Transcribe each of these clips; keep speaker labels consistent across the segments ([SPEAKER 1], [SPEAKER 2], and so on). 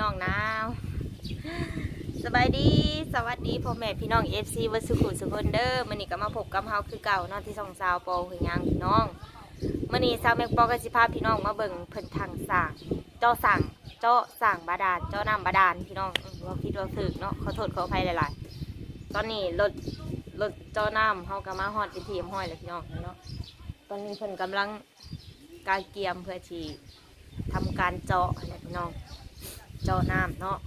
[SPEAKER 1] น้องนาวสบายดีสวัสดีพ่อแม่พี่น้องเอฟซีวัดสุขุสุขคนเดอมื่อนี้ก็มาพบกับเฮาคือเก่าเนาะที่สองสาวปอหือยังพี่น้องมื่อนี้สาวแมกปอกับสิพาพี่น้องมาเบิ่งเพิ่นทางสร้างเจ้าสั่งเจ้าสั่งบาดาลเจ้าน้ำบาดาลพี่น้องอืมว่าคิดว่าถึกเนาะขอโทษขออภัยหลายๆ ตอนนี้รถรถเจ้าน้ำเฮาก็มาฮอดเป็นทีมห้อยแล้วพี่น้องเนาะตอนนี้เพิ่นกำลังการเกียมเพื่อที่ทำการเจาะนะพี่น้อง เจาะน้ำเนาะ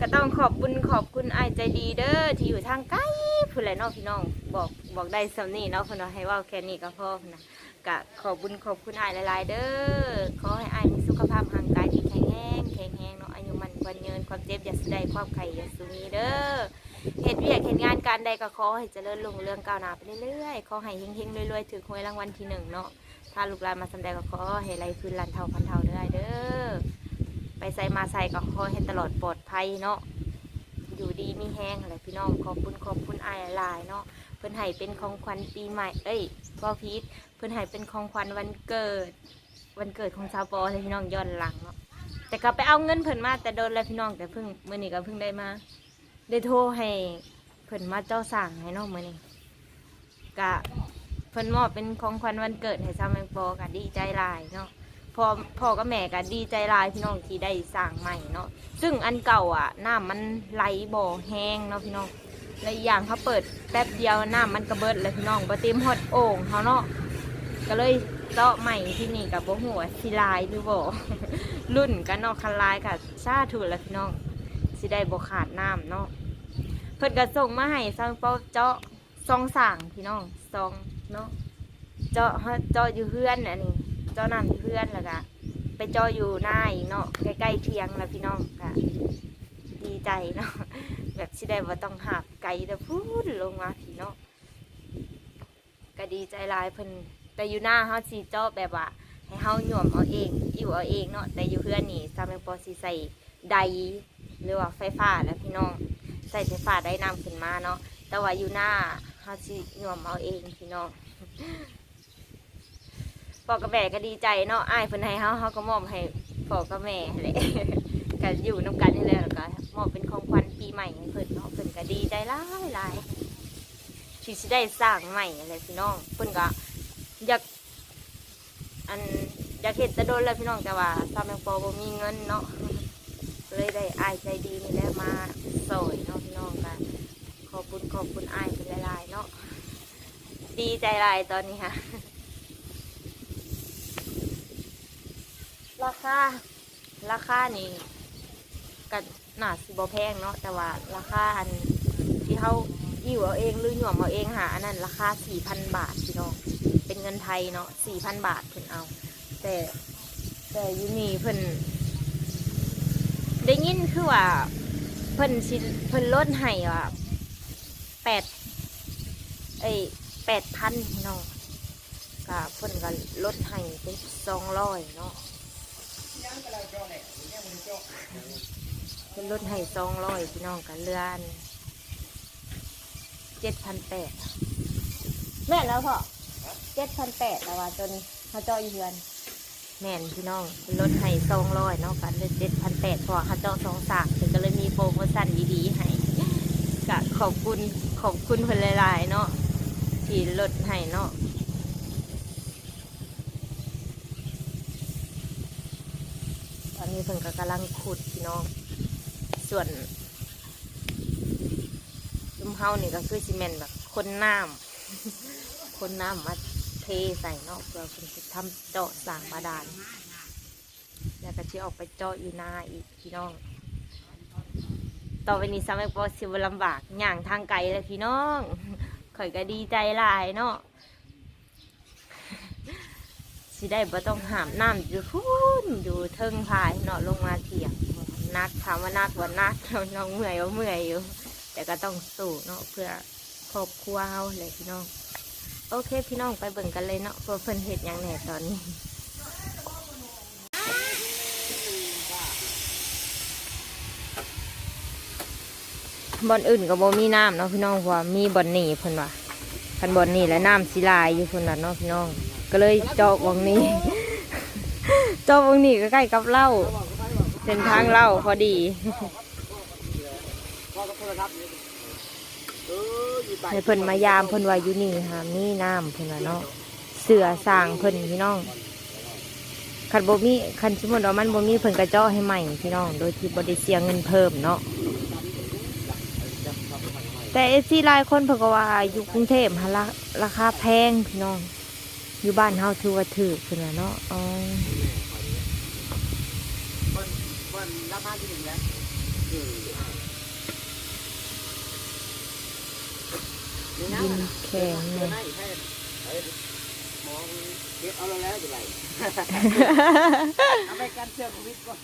[SPEAKER 1] ก็ต้องขอบคุณขอบคุณไอ้ใจดีเด้อที่อยู่ทางไกลผู้ใดเนาะพี่น้องบอกบอกได้สำนี่เนาะเพิ่นว่าให้ว่าแค่นี้ก็พอพุ่นนะก็ขอบคุณขอบคุณไอ้หลาย ๆ เด้อขอให้ไอ้ายมีสุขภาพร่างกายที่แข็งแรงแข็งแรงเนาะอายุมันกวันยืนความเจ็บอย่าสะใดความไข่อย่าสูมีเด้อเหตุเวียกเหตุงานการใดก็ขอให้เจริญรุ่งเรืองก้าวหน้าไปเรื่อยๆขอให้เฮงๆรวยๆถือหวยรางวัลที่หนึ่งเนาะถ้าลูกหลานมาสำแดงก็ขอให้ไรคืนลันเท่าพันเท่า อ ไปใส่มาใส่ก็ขอให้ตลอดปลอดภัยเนาะ อยู่ดีมีแห้งอะไรพี่น้องขอบคุณขอบคุณอายลายเนาะ เพิ่นให้เป็นของขวัญปีใหม่ เอ้ยพ่อพีทเพิ่นให้เป็นของขวัญวันเกิด วันเกิดของชาวปอเลยพี่น้องย้อนหลังเนาะ แต่ก็ไปเอาเงินเพิ่นมาแต่โดนแล้วพี่น้องแต่เพิ่งเมื้อนี้ก็เพิ่งได้มา ได้โทรให้เพิ่นมาเจ้าสั่งให้น้องเมื้อนี้ก็เพิ่นมอบเป็นของขวัญวันเกิดให้ชาวแมงปอก็ดีใจหลายเนาะ พ่อพ่อกับแม่ก็ดีใจหลายพี่น้องที่ได้สร้างใหม่เนาะซึ่งอันเก่าอะน้ำมันไหลบ่อแห้งเนาะพี่น้องและอีกอย่างเขาเปิดแป๊บเดียวน้ำมันกระเบิดเลยพี่น้องบ่เต็มฮอดโอ่งเขาเนาะก็เลยเจาะใหม่ที่นี่กับบ่หัวสิลายหรือบ่รุ่นกันเนาะคันลายค่ะซาถูแล้วพี่น้องสิได้บ่ขาดน้ำเนาะเพิ่นก็ส่งมาให้ซังเป้าเจาะซองสั่งพี่น้องซองเนาะเจาะเจาะอยู่เฮือนอันนี้ จ้านำเพื่อนแล้วก็ไปเจออยู่หน้าอีกเนาะใกล้ๆเทียงแล้วพี่น้องก็ดีใจเนาะแบบที่ได้ว่าต้องหาบไกลแต่พูดลงมาพี่เนาะก็ดีใจลายเพิ่นแต่อยู่หน้าเฮาสิเจาแบบว่าให้เฮาหย่วมเอาเองอยู่เอาเองเนาะแต่อยู่เพื่อนนี่ซาเมงปอสิใส่ไดหรือว่าไฟฟ้าแล้วพี่น้องใส่ไฟฟ้าได้น้ำขึ้นมาเนาะแต่ว่าอยู่หน้าเฮาสิหย่วมเอาเองพี่น้อง พ่อกับแม่ก็ดีใจเนาะอ้ายเพิ่นให้เฮาเฮาก็มอบให้พ่อกับแม่แหละก็อยู่นํกันนี่แหละแล้วก็มอบเป็นของขวัญปีใหม่ให้เพิ่นเนาะเพิ่นก็ดีใจหลายหลายที่สิได้สร้างใหม่อะไรพี่น้องเพิ่นก็อยากอันอยากเห็นแต่โดนแล้วพี่น้องแต่ว่าซาแมงปอบ่มีเงินเนาะเลยได้อ้ายใจดีนี่แหละมาสอยเนาะพี่น้องกันขอบคุณขอบคุณอ้ายเป็นหลายๆเนาะดีใจหลายตอนนี้ค่ะ ราคา ราคานี่กันหนาสิบแพงเนาะแต่ว่าราคาอันที่เขาอยู่เอาเองหรือหย่วมเอาเองหาอันนั้น ราคาสี่พันบาทพี่น้องเป็นเงินไทยเนาะสี่พันบาทเพิ่นเอา แต่แต่ยูนี่เพิ่นได้ยินคือว่าเพิ่นสิเพิ่นลดให้ว่าแปดเอ้ยแปดพันพี่น้องก็เพิ่นก็ลดให้เป็นสองร้อยเนาะ เป็นรถไห้สองร้อยพี่น้องกันเรือนเจ็ดพันแปดแม่นแล้วพ่อเจ็ดพันแปดแล้วว่าจนเขาเจาะอยู่เรือน แม่นพี่น้องเป็นรถไห้สองร้อยเนาะกันเลยเจ็ดพันแปดพอเขาเจาะสองสามถึงก็เลยมีโปรโมชั่นดีๆให้กะขอบคุณขอบคุณเพิ่นหลายๆเนาะที่รถไห้เนาะ ตอ นี้เพิ่นก็กำลังขุดพี่น้อง ส่วนลุมเฮานี่ก็คือซีเมนต์แบบคนน้ำคนน้ำมาเทใส่เนาะเพื่อเพิ่นจะทำเจาะสร้างบาดาลแล้วก็ที่ออกไปเจาะอยู่นาอีกพี่น้อง ต่อไปนี้สมัยปอสิบลำบากย่างทางไกลเลยพี่น้องข่อยก็ดีใจหลายเนาะ สิได้บ่ต้องหามน้ำอยู่พูนอยู่เทิงพายเนาะลงมาเถียงนักถามว่านักว่านักเราน้องเมื่อยว่าเมื่อยอยู่ แต่ก็ต้องสู้เนาะเพื่อครอบครัวเฮาเลยพี่น้อง โอเคพี่น้องไปเบิ่งกันเลยเนาะเพื่อเพิ่นเฮ็ดยังแหน่ตอนนี้บ่อนอื่นก็บ่มีน้ำเนาะพี่น้องว่ามีบ่อนนี่เพิ่นว่าคันบ่อนนี่และน้ำสิลายอยู่เพิ่นว่าเนาะพี่น้อง ก็เลยเจาะวงนี้ เจาบางนี่ก็ใกล้กับเล่าเส้นทางเล่าพอดี
[SPEAKER 2] พ่อก็โทรศัพท์นี่เอออยู่ให้
[SPEAKER 1] เพิ่นมายามเพิ่นว่าอยู่นี่หามีน้ำเพิ่นว่าเนาะเสือสร้างเพิ่นพี่น้องคันบมีคันสมมุติว่ามันบมีเพิ่นก็เจาะให้ใหม่พี่น้อง โดยที่บ่ได้เสียเงินเพิ่มเนาะแต่เอซีหลายคนเพิ่นก็ว่าอยู่กรุงเทพหาราราคาแพงพี่น้อง อยู่บ้านเฮาถือว่าถูกเพิ่นว่าเนาะอ๋อ
[SPEAKER 2] วันวันรับบ้านที่หนึ่งแล้วเออนี่นะ
[SPEAKER 1] ดินแข็ง
[SPEAKER 2] เดื
[SPEAKER 1] เล
[SPEAKER 2] อน
[SPEAKER 1] ย
[SPEAKER 2] หน้าอีกแค่เอ้ยหมอเก็บเอาแล้วแล้วจะไรเอาไปกันเชือกโควิดก่อน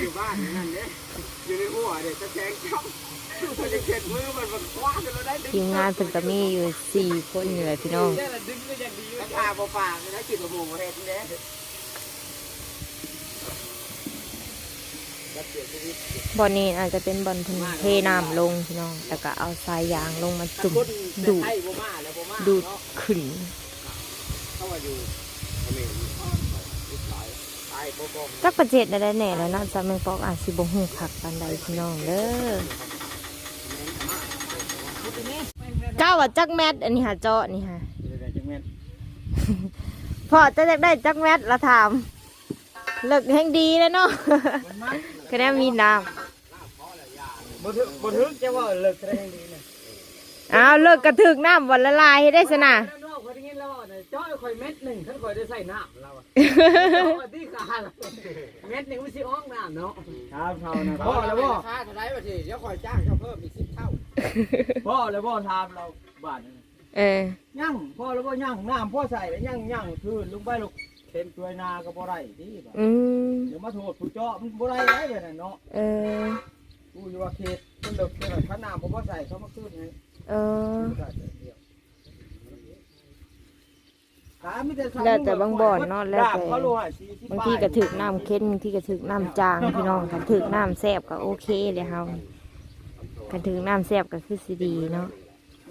[SPEAKER 2] อยู่บ้านนั่นเนี่ยอยู่ในหัวเดี๋ยวจะแทงจ้ำมันจะเข็ดมือมันมันคว้าจนเราได้ดึง
[SPEAKER 1] ทีมงานเพิ่นก็มีอยู่สี่คนอยู่เลยพี่น้อง
[SPEAKER 2] เนี่ยแหละดึงก็ยังดีราคาเปล่าๆนะกินกระหมูประเทศนี้
[SPEAKER 1] บอนนี้อาจจะเป็นบอลเพิ่นเทน้ำลงพี่น้องแล้วก็เอาสายยางลงมาจุ่มดูด
[SPEAKER 2] ไทยบ่มาแล้วบ่มา
[SPEAKER 1] ดูด
[SPEAKER 2] เนาะ
[SPEAKER 1] ขึ้น
[SPEAKER 2] เข้ามาอยู่เขมรอีกหลายตายบ่บ่
[SPEAKER 1] จักประเจ็ดได้แน่แล้วเนาะจะแมงปอกอาจสิบ่ฮู้คักปานใดพี่น้องเด้อ เจ้าว่าจักแมทอันนี้หาเจาะนี่ฮะ
[SPEAKER 2] จังแม่น
[SPEAKER 1] พ่อจะอยากได้จักแมทละถามเลิกแห่งดีแล้วเนาะก็ได้มีน้
[SPEAKER 2] บ่ถึกบ่ถึกจะว่าเลิกแสดงดีนะำ
[SPEAKER 1] อ้าวเลิกกระถึกน้ำวันละลายให้ได้สนะ
[SPEAKER 2] นอกคนนี้แล้วน่ะจ้อยข่อยเม็ดหนึงท่านข่อยได้ใส่น้ำเราอะที่ขาดเม็ดหนึงมันสิออกน้ำเนาะครับเท่านะพ่อแล้วบ่ค่าเท่าไหร่บ่สิเดี๋ยวข่อยจ้างเจ้าเพิ่มอีก10เท่า พ่อแล้วบ่ถามเราบาทนึง
[SPEAKER 1] เออ
[SPEAKER 2] ย่างพ่อแล้วบ่ย่างน้ำพ่อใส่แล้วย่างย่างคืนลงไปลูกเต็มตัวยนาก็บ่ได้ดีบ่
[SPEAKER 1] อืม
[SPEAKER 2] เดี๋ยวมาโทษผู้เจาะมันบ่ได้แล้วเดี๋ยวนั้นเนาะ
[SPEAKER 1] เออ
[SPEAKER 2] กูอยู่ว่าเขตมันเลิกเท่าน้ำผมบ่ใส่เขามาคืนให้
[SPEAKER 1] เออ
[SPEAKER 2] แล้วแต่บางบ่อนเนาะแล้วแต่
[SPEAKER 1] บางทีก็ถึกน้ำเค็มบางทีก็ถึกน้ำจางพี่น้องกันถึกน้ำแซ่บก็โอเคเลยเฮา กันถึกน้ำแซ่บก็คือสิดีเนาะ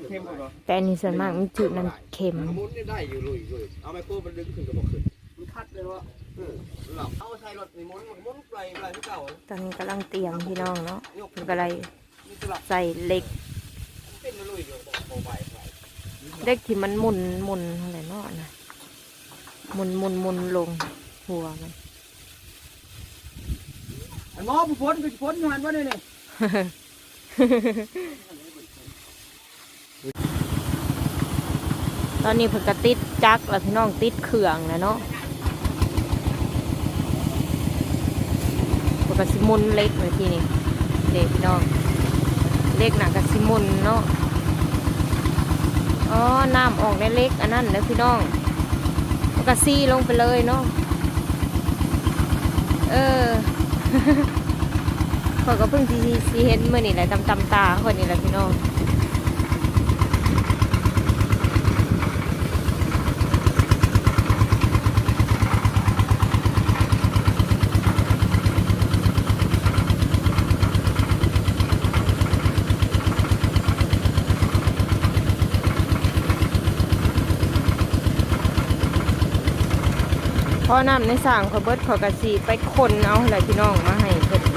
[SPEAKER 2] เข้มกว่า
[SPEAKER 1] แต่อันนี้ส่วนมากมันถึกน้ำเค็ม
[SPEAKER 3] มุนนี่ได้อยู่ลุยลุยเอาไมโครมันดึงขึ้นก็บอกขึ้น
[SPEAKER 2] มันคัดเลยว่า
[SPEAKER 3] เออหลับเอาใส่รถนี่มุนมันมุนไปไปที่เก่า
[SPEAKER 1] ตอนนี้กำลังเตรียมพี่น้องเนาะ
[SPEAKER 3] ยก
[SPEAKER 1] เพิ่นก็เลย
[SPEAKER 3] นี่คือหลับ
[SPEAKER 1] ใส่เหล็ก
[SPEAKER 3] เป็นลุยอยู่โอ้ไปไป
[SPEAKER 1] เหล็กที่มันหมุนหมุนอะไรเนาะนะหมุนหมุนหมุนลงหัวมัน
[SPEAKER 2] อันหมอผู้พ้นผู้พ้นอยู่หันว่าเนี่ย
[SPEAKER 1] ตอนนี้เพิ่นก็ติดจักแล้วพี่น้องติดเครื่องแล้วเนาะเพิ่นก็สิมุนเล็กเลยทีนี้เด็กพี่น้องเล็กหนักก็สิมุนเนาะอ๋อน้ำออกในเล็กอันนั้นแล้วพี่น้องแล้วก็ซีลงไปเลยเนาะเออ ข้อยก็เพิ่งสิสิเห็นมื้อนี่แหละตำตำตาคนนี่แหละพี่น้องพอน้ำในสร้างขาเบิดขากะสีไปคนเอาอะไรพี่น้องมาให้เพิ่น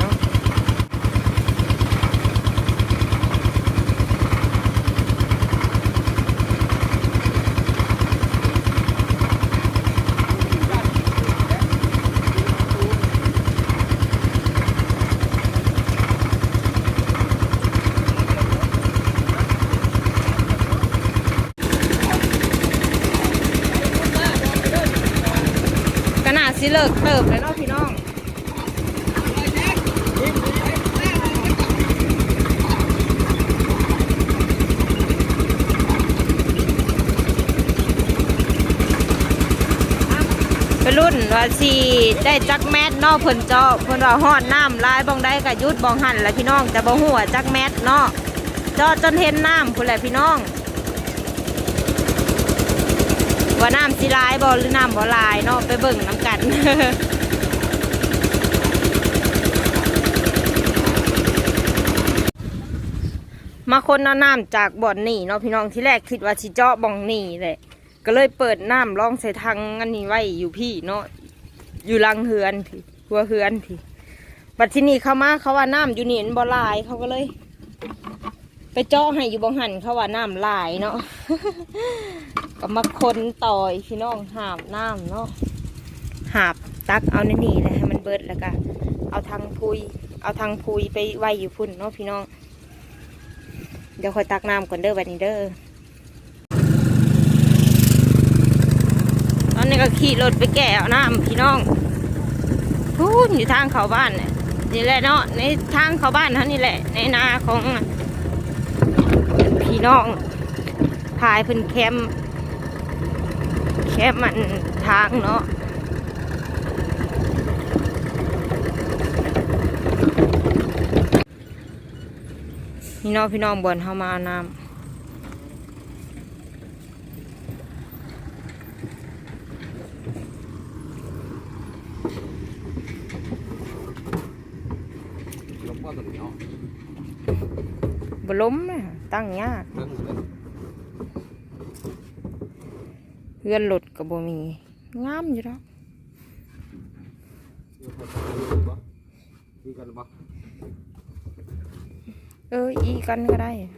[SPEAKER 1] เนาะก็น่าสิเลิกเติบเลยเนาะพี่น้องเป็นรุ่นว่าสีได้จักแมทนาะเพิ่นเจาะเพิ่นว่าฮอดน้ำลายบองได้ก็หยุดบองหันแหละพี่น้องแต่บ่ฮู้ว่าจักแมทนาะเจาะจนเห็นน้ำพุ่นแหละพี่น้อง ว่าน้ำสิลายบ่หรือน้ำบ่ลายเนาะไปเบิ่งน้ำกันมาคนเอาน้ำจากบ่อนนี่เนาะพี่น้องที่แรกคิดว่าสิเจาะบ่องนี่แหละ ก็เลยเปิดน้ำลองใส่ทางอันนี้ไว้อยู่พี่เนาะอยู่ลังเฮือนพี่หัวเฮือนพี่บัดที่นี่เขามาเขาว่าน้ำอยู่นี่มันบ่ลายเขาก็เลย ไปเจาะให้อยู่บ่หันเขาว่าน้ำหลายเนาะก็มาคนต่อยพี่น้องหาบน้ำเนาะหาบตักเอาในนี่เลยให้มันเบิดแล้วก็เอาทางพุย เอาทางพุยไปไว้อยู่พุ่นเนาะพี่น้อง เดี๋ยวคอยตักน้ำก่อนเด้อวันนี้เด้อตอนนี้ก็ขี่รถไปแก่เอาน้ำพี่น้องพูนอยู่ทางเขาบ้านนี่แหละเนาะในทางเขาบ้านเขานี่แหละ ในนาของ พี่น้องพายเพิ่นแคมป์แคมป์มันทางเนาะพี่น้องพี่น้องบนเขามาเอาน้ำ
[SPEAKER 3] ลงพ่อตัวนี้เนาะ
[SPEAKER 1] บล้มนะ ตั้งยาก
[SPEAKER 3] เรื่องเลย
[SPEAKER 1] เพื่อนหลุดกับบ่มีงามอยู่แล้ว
[SPEAKER 3] ดีกันปะ
[SPEAKER 1] เอออีกันก็ได้
[SPEAKER 3] นี่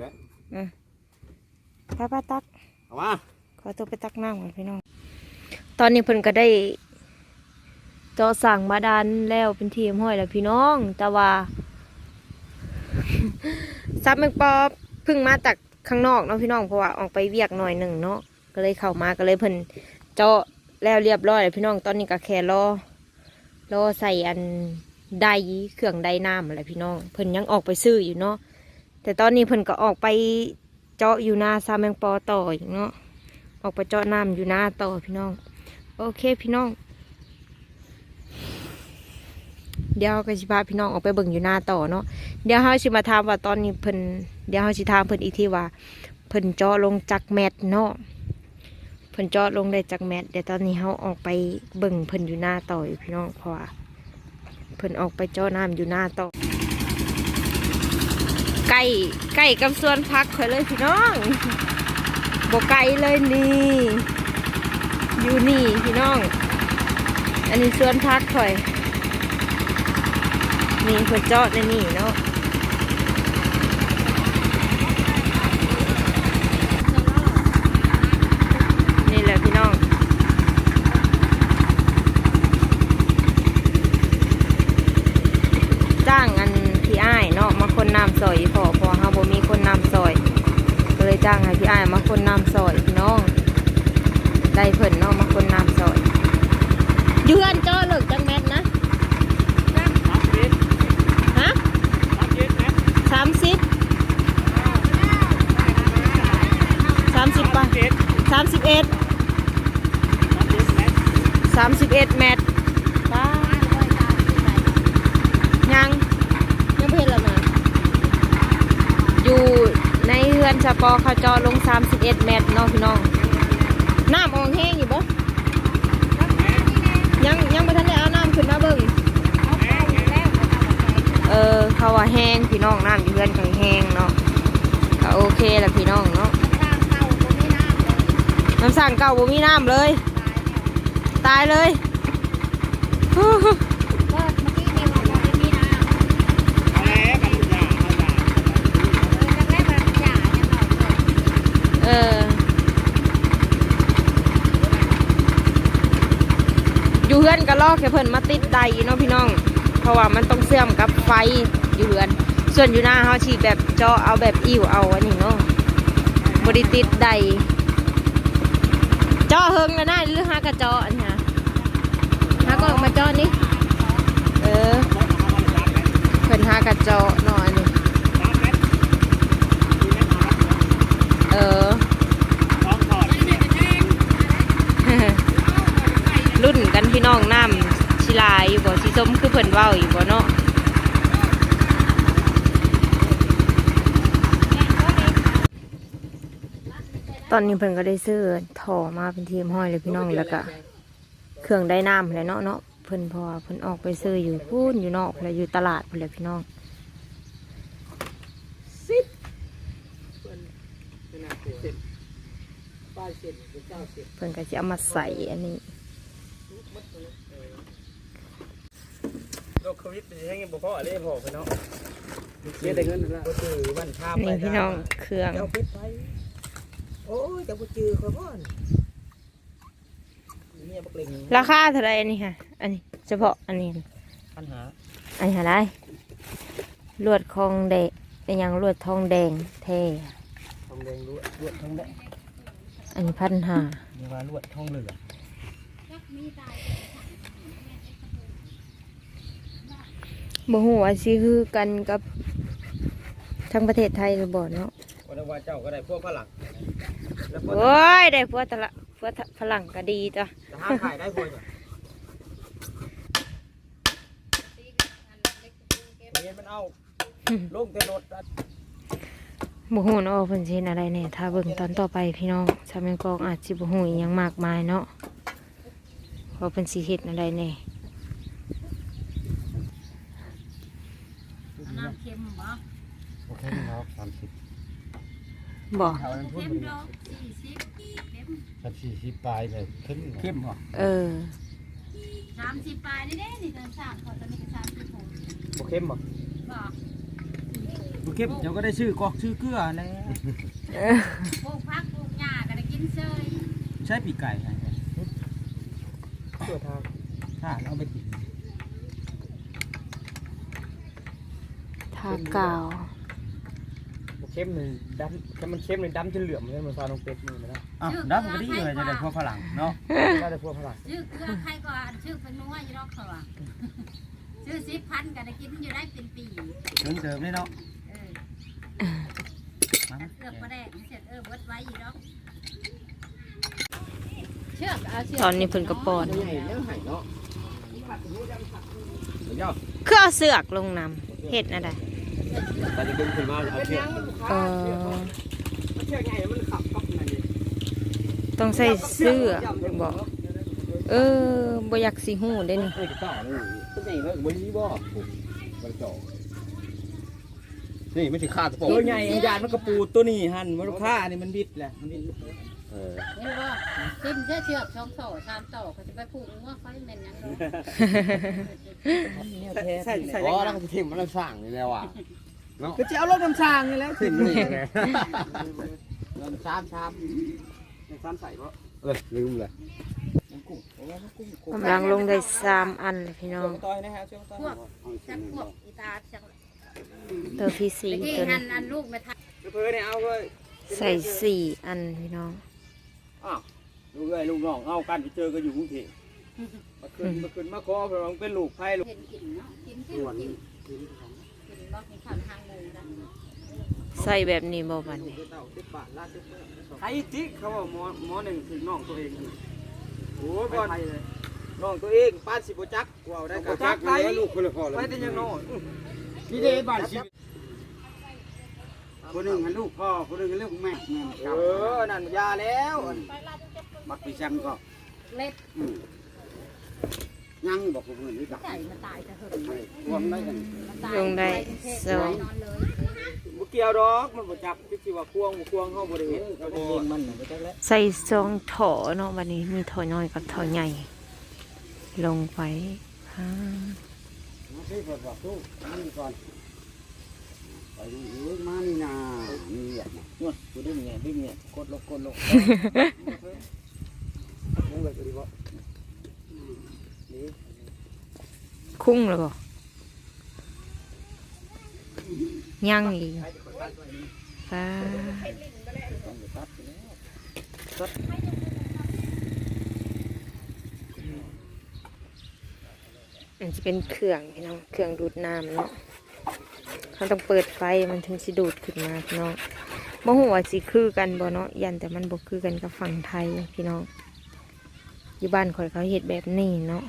[SPEAKER 3] แหละ
[SPEAKER 1] ป้าป้าตัก
[SPEAKER 3] เอามา
[SPEAKER 1] ขอตัวไปตักน้ำก่อนพี่น้อง ตอนนี้เพิ่นก็ได้เจอสั่งบาดาลแล้วเป็นทีมห้อยแล้วพี่น้อง แต่ว่า ซับแมงปอเพิ่งมาจากข้างนอกเนาะพี่น้องเพราะว่าออกไปเวียกหน่อยหนึ่งเนาะก็เลยเข้ามาก็เลยเพิ่นเจาะแล้วเรียบร้อยแล้วพี่น้องตอนนี้ก็แค่รอรอใส่อันไดเครื่องไดน้ำอะไรพี่น้อง เพิ่นยังออกไปซื้ออยู่เนาะแต่ตอนนี้เพิ่นก็ออกไปเจาะอยู่หน้าซาแมงปอต่ออีกเนาะออกไปเจาะน้ำอยู่หน้าต่อพี่น้อง โอเคพี่น้อง เดี๋ยวก็สิพาพี่น้องออกไปเบิ่งอยู่หน้าต่อเนาะเดี๋ยวเฮาสิมาถามว่าตอนนี้เพิ่นเดี๋ยวเฮาสิถามเพิ่นอีกทีว่าเพิ่นเจาะลงจักแมตเนาะเพิ่นเจาะลงได้จักแมตเดี๋ยวตอนนี้เฮาออกไปเบิ่งเพิ่นอยู่หน้าต่ออยู่พี่น้องเพราะว่าเพิ่นออกไปเจาะน้ำอยู่หน้าต่อใกล้ใกล้กับสวนพักข่อยเลยพี่น้องบ่ไกลเลยนี่อยู่นี่พี่น้อง อันนี้สวนพักข่อย มีเพื่อเจาะในนี่เนาะนี่แหละพี่น้องจ้างอันพี่อ้ายเนาะมาคนน้ำซอยพอพอเฮาบ่มีคนน้ำซอยก็เลยจ้างให้พี่อ้ายมาคนน้ำซอยพี่น้องได้เพิ่นเนาะมาคนน้ำซอยอยู่เฮือนเจาะเลิกจังแมทนะ ฮะสามสิบสามสิบป่ะ สามสิบเอ็ดสามสิบเอ็ดเมตรป้ายังยังเพิ่นแล้วนะอยู่ในเฮือนสปอเขาจอลงสามสิบเอ็ดเมตรเนาะพี่น้องน้ำออกแห้งอยู่บ่ยังยังไม่ทันได้เอาน้ำขึ้นมาเบิ่งเออเขาว่าแห้งพี่น้องน้ำอยู่เพื่อนกันแห้งเนาะก็โอเคแหละพี่น้องเนาะน้ำ สั่งเก่าบ่มีน้ำเลย ตายเลยเอออยู่เพื่อนก็ลอกแค่เพิ่นมาติดใดเนาะพี่น้อง เพราะว่ามันต้องเสื่อมกับไฟอยู่เรือน ส่วนอยู่หน้าเขาฉีดแบบเจาะเอาแบบอิ่วเอาอันนี้เนาะบริติดใด เจาะเฮิงแล้วนะหรือหากระเจาะอันเนี้ยหาก็มาเจาะนี่เออเพิ่นหากระเจาะเนาะอันนี้เออรุ่นกันพี่น้องน้ำชิลายอยู่บ่สีส้มคือเพิ่นเว้าอยู่บ่เนาะ ตอนนี้เพิ่นก็ได้ซื้อถ่อมาเป็นทีมห้อยเลยพี่น้องแล้วก็เครื่องได้น้ำเลยเนาะเนาะเพิ่นพอเพิ่นออกไปซื้ออยู่พูนอยู่นอกเลยอยู่ตลาดเลยพี่น้อง
[SPEAKER 2] สิบเพิ่
[SPEAKER 1] นก็จะเอามาใส่อันนี้
[SPEAKER 3] โรคโควิดเป็นยังไงบ่พออะ
[SPEAKER 2] ไรพอพี่น้
[SPEAKER 3] องนี่
[SPEAKER 1] พี่น้องเครื่อง
[SPEAKER 3] โอ้ยเจ้าบ่จือเขาบ่อนเนี่ยบักเล็ง
[SPEAKER 1] ราคาเท่าไหรอันนี้ค่ะ อันนี้เฉพาะอันนี้
[SPEAKER 3] ปัญหา
[SPEAKER 1] อันนี้อะไรลวดคองแดงเป็นหยังลวดทองแดงแท้
[SPEAKER 3] ทองแดงลวดลวดทองแดง
[SPEAKER 1] อันนี้พันห้า
[SPEAKER 3] นี่ว่าลวดทองเหลือง
[SPEAKER 1] บ่ฮู้ว่าสิคือกันกับทั้งประเทศไทยหรือบ่เนาะ
[SPEAKER 3] วันว่าเจ้าก็ได้พวกฝรั่ง แล้วพวก
[SPEAKER 1] โอ้ยได้พวกตะละพวกฝรั่งก็ดีจ้ะ
[SPEAKER 3] จะหาขายได้พวกเนี่ยเห็นมันเอาลงแต่รถ
[SPEAKER 1] บ่ฮู้เนาะว่าเพิ่นสิเฮ็ดอะไรแน่ถ้าเบิ่งตอนต่อไปพี่น้องชาวแมงกองอาจสิบ่ฮู้อีหยังมากมายเนาะว่าเพิ่นสิเฮ็ดอะไรแน่
[SPEAKER 4] น้ำเค็มบ่
[SPEAKER 2] โอเคครับสามสิบ
[SPEAKER 1] บ่
[SPEAKER 2] เอาอันพูด
[SPEAKER 4] เค็ม
[SPEAKER 2] มัน
[SPEAKER 4] ดอกสี่สิบเค็ม
[SPEAKER 2] สามสี่สิบปลายเลยเข้มเข้มเหรอ
[SPEAKER 1] เออ
[SPEAKER 4] สามสิบปลายนี่เด้นี่ตอนสามเขาจะมีกันสามสิบหก
[SPEAKER 3] บ่เข้มบ่
[SPEAKER 4] บ่
[SPEAKER 3] บ่เข้มเจ้าก็ได้ชื่อกอกชื่อเกลือแล้ว
[SPEAKER 4] ปลูกผักปลูกหญ้าก็ได้กินเซย
[SPEAKER 3] ใช้ปีกไก่ไงตัวทางถ้าเอาไปกิน
[SPEAKER 1] ทากาว
[SPEAKER 3] เข้มเลยดำแค่มันเข้มเลยดำจนเหลืองเลยมันซาลงเป็ดนี่นะ
[SPEAKER 4] อะน้ำก็ดีเลยจะได้พวกฝรั่ง
[SPEAKER 3] เนาะได้แต่พวกฝรั่ง
[SPEAKER 4] ชื่อเกลือใครก็อันชื่อเป็นนัวอยู่ดอกเขาอะชื่อสิบพันก็ได้กินอยู่ได้เป็นปี
[SPEAKER 3] ถึงเติมได้เนาะ
[SPEAKER 4] เออถ้าเลือกมาได้เสร็จเออเบิดไว้อยู่ดอกเชือกเอาเชือก
[SPEAKER 1] ตอนนี้เพิ่นก็ป้อน
[SPEAKER 3] ใหญ่เนื้อไห่เนาะเดี๋ยว
[SPEAKER 1] คือเอาเสือกลงน้ำเฮ็ดนั่นได้
[SPEAKER 3] ตอนนี้ดึงขึ้นมาเอาเชือก
[SPEAKER 1] เออ
[SPEAKER 3] เชือกใหญ่มันขับขับนั่นนี่
[SPEAKER 1] ต้องใส่เสื้อบอกเออบ่อยากสิฮู้เด้นี่
[SPEAKER 3] เอ้ยต่อนี่ตัวใหญ่เลยวันนี้บ่มันจ่อนี่ไม่ใช่ขาดตัวใหญ่ยานมันกระปูตัวนี้หันมันค่านี่มันบิดแหละมันบิด เออ
[SPEAKER 4] เห็นบ่กินเชือกเชือกสองต่อสามต่อเขาจะไปผูกงัวเขาให้แม่นหยังดอก
[SPEAKER 3] ใส่ใส่
[SPEAKER 2] อ๋อแล้วก็จะทิ้งมันแล้วสั่งนี่แล้วอะ
[SPEAKER 3] ก็จะเอารถน้ำชางนี่แล้ว
[SPEAKER 2] ทิ้งนี่ไงเงินสามสาม
[SPEAKER 3] ซ้ำใส่เพราะ
[SPEAKER 2] เออลืมเลย
[SPEAKER 3] กุ้งโอ้ยกุ้ง
[SPEAKER 1] กำลังลงได้สามอันเลยพี่น้อง
[SPEAKER 3] ต่อยนะฮะช่วงต่อย
[SPEAKER 4] พวกจักพวกอีตาจัก
[SPEAKER 1] ตัวที่สี่
[SPEAKER 4] ตะกี้
[SPEAKER 1] ตัว
[SPEAKER 4] หั
[SPEAKER 1] นี้
[SPEAKER 4] นอันลูกไม่ทัน
[SPEAKER 3] เพื่อนเนี่ยเอาเลย
[SPEAKER 1] ใส่สี่อันพี่น้อง
[SPEAKER 3] อ้าวลูกเอ้ยลูกน้องเอากันไปเจอกันอยู่กรุงเทพมาขึ้นมาขึ้นมาขอเพราะมันเป็นลูกไผ่ลูก
[SPEAKER 4] เห็นกินเนาะกินกินกินกินบ่กินข้าวทางงูนะ
[SPEAKER 1] ใส่แบบนี้บ่บัดนี้
[SPEAKER 3] ไอ้จิ๊กเขาบอกหมอหมอหนึ่งถึงน้องตัวเองโอ้ก่อนน้องตัวเองป้านสิบจักว้าวได้กับจักไป
[SPEAKER 2] ลูกคนละพ่อเลย
[SPEAKER 3] ไปแต่ยังน้อย
[SPEAKER 2] นี่เด้บ้านชีวิต คนหนึ่งให้ลูกพ่อคนหนึ่งให้ลูกแม่แม่
[SPEAKER 3] เออ นั่นยาแล้ว
[SPEAKER 2] มักปีชังก็
[SPEAKER 4] เล็ด
[SPEAKER 2] ยังบอกคนอื่นนี่ดัก
[SPEAKER 4] ไก่มาตายจะหึง
[SPEAKER 2] รวมได้กัน
[SPEAKER 4] มาตาย
[SPEAKER 1] ลงได้สอง
[SPEAKER 4] นอนเลย
[SPEAKER 3] บุเกี่ยวดอกมันบ่จับพี่สิว่าควงบ่ควงเขาบ่ได้เห็นเขาได้เห็นมันบ่จักแล้ว
[SPEAKER 1] ใส่สองถอเนาะบัดนี้มีถอน้อยกับถอใหญ่ ลงไปอ่า
[SPEAKER 2] มาที่เปิดบ อกตู้นี่นไปดูมานี่นานี่อ่
[SPEAKER 3] นวดกูดึงไงดึงไงกดลงกดลงยังเลยดีบ่
[SPEAKER 1] คุ้งแล้วบ่ยังอีกป้ามันจะเป็นเครื่องพี่น้องเครื่องดูดน้ำเนาะ เขาต้องเปิดไฟมันถึงสิดูดขึ้นมาพี่น้องบ่หัวสิคือกันบ่เนาะยันแต่มันบ่คือกันกับฝั่งไทยพี่น้องอยู่บ้านข่อยเขาเห็ดแบบนี้เนาะ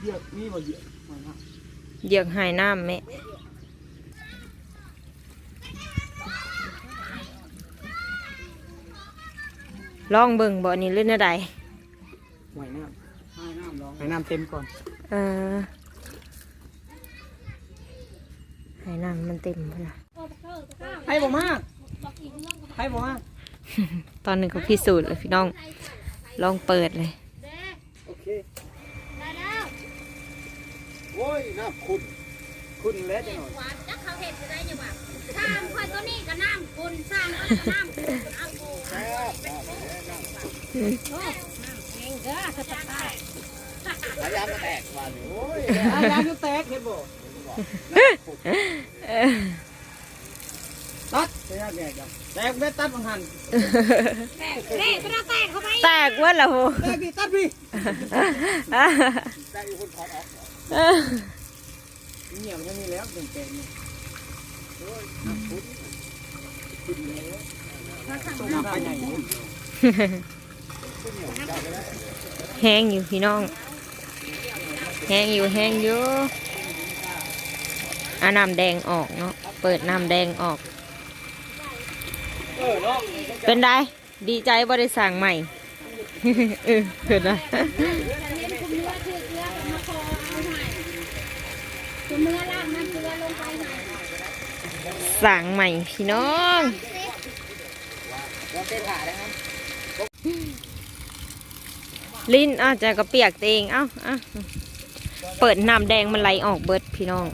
[SPEAKER 2] เห
[SPEAKER 3] ยียบมีบ่เหยียบมาฮะ
[SPEAKER 1] เหยือกหายน้ำแม่ ลองเบิ่งบ่นี่เล่นอะไร
[SPEAKER 3] ไหวน้ำให้น้ำร้องให้น้ำเต็มก่อน
[SPEAKER 1] เออหายน้ำมันเต็มพุ่นนะ
[SPEAKER 3] ให้บ่มากให้บ่มาก
[SPEAKER 1] ตอนหนึ่งเขาพิสูจน์เลยพี่น้อง ลองเปิดเลย
[SPEAKER 3] โอเค โอ้ยน้ำขุ่นขุ่นแล้วจังหน่อย
[SPEAKER 4] หวานจักเขาเห็ดจะได้ยังว่าสร้างค่อยตัวนี้ก็น้ำคุณสร้างก็น้ำคุณเอาโอ้โหเองเด้อสตาร์
[SPEAKER 3] อายามก็แตกว่านี่โอ้ยอายามก็แตกเห็นบ่ตัดแตกแตกแตกเบ็ดตัดบังหัน
[SPEAKER 4] แตกเด้ก็แตกเข้าไป
[SPEAKER 1] แตกเว่าละโห
[SPEAKER 3] แตกพี่ตัดพี่แตกอยู่คนถอดออก เงียบยังมีแล้วเต็มเต็มโอ้ยน้ำขุ่นขุ่นแล้วส่งไปไหน
[SPEAKER 1] แห้งอยู่พี่น้อง แห้งอยู่แห้งอยู่อาน้ำแดงออกเนาะ เปิดน้ำแดงออก
[SPEAKER 3] เป็
[SPEAKER 1] นได้ดีใจบ่ได้สั่งใหม่ เออเกิดนะ
[SPEAKER 4] เห็ เอาให้คุณเนื้อลางน้ำเกลือลงไปให้
[SPEAKER 1] สั่งใหม่พี่น้องลิ้นอาจจะกระเปียกเอง เอ้าเอ้าเปิดน้ำแดงมันไหลออกเบิดพี่น้อง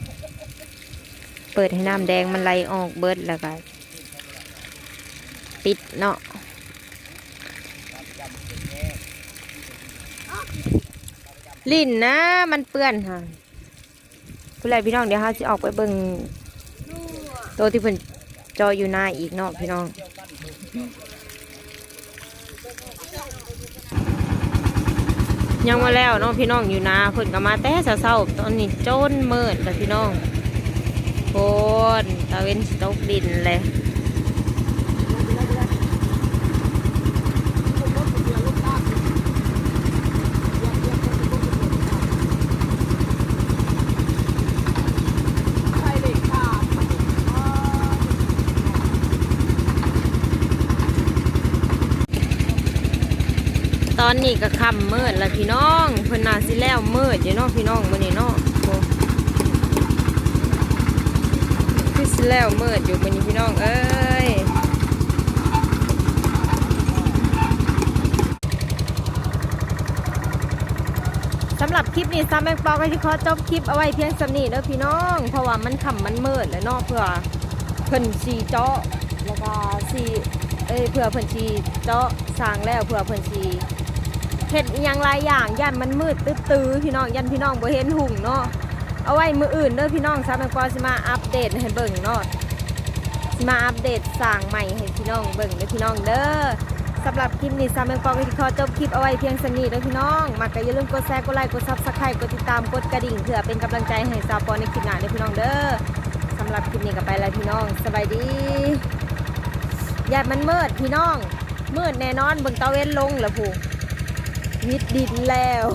[SPEAKER 1] เปิดให้น้ำแดงมันไหลออกเบิดแล้วก็ปิดเนาะ ลิ้นนะมันเปื้อนค่ะผู้ใดพี่น้องเดี๋ยวเราจะออกไปเบิ่งตัวที่เพิ่นจออยู่หน้าอีกเนาะพี่น้องยังมาแล้วเน้องพี่น้องอยู่นาเพิ่นก็มาแต่เช้าตอนนี้จนเมืดแล้วพี่น้องโคนตะเวนตกดินเลย
[SPEAKER 3] ใช่เด็กค่ะ
[SPEAKER 1] ต อนนี้ก็ค่ำมืดแล้วพี่น้องเพิ่นน่าสิแล้วมืดอยู่เนาะพี่น้องมื้อนี้เนาะโอ้คือสิแล้วมืดอยู่มื้อนี้พี่น้องเอ้ยสำหรับคลิปนี้ซัมแม็กปอก็ที่ขอจบคลิปเอาไว้เพียงสำนี้เด้อพี่น้อง เพราะว่ามันค่ำมันมืดแล้วเนาะเพื่อเพิ่นสีเจาะแล้วก็สีเอ้ยเพื่อเพิ่นสีเจาะสร้างแล้วเพื่อเพิ่นสี เห็ดยังหลายอย่างยันมันมืดตื้อๆพี่น้องยันพี่น้องบ่เห็นหุ่งเนาะเอาไว้มืออื่นเด้อพี่น้องซาแมงปอสิมาอัปเดตให้เบิ่งเนาะสิมาอัปเดตสร้างใหม่ให้พี่น้องเบิ่งเด้อพี่น้องเด้อสำหรับคลิปนี้ซาแมงปอก็สิขอจบคลิปเอาไว้เพียงสนี้เด้อพี่น้องมักก็อย่าลืมกดแชร์กดไลค์กด Subscribe กดติดตามกดกระดิ่งเพื่อเป็นกำลังใจให้ซาปอในคลิปหน้าเด้อพี่น้องเด้อสำหรับคลิปนี้ก็ไปแล้วพี่น้องสบายดีอย่ามันมืดพี่น้องมืดแน่นอนเบิ่งตะเวนลงแล้วผู้ วิดดินแล้ว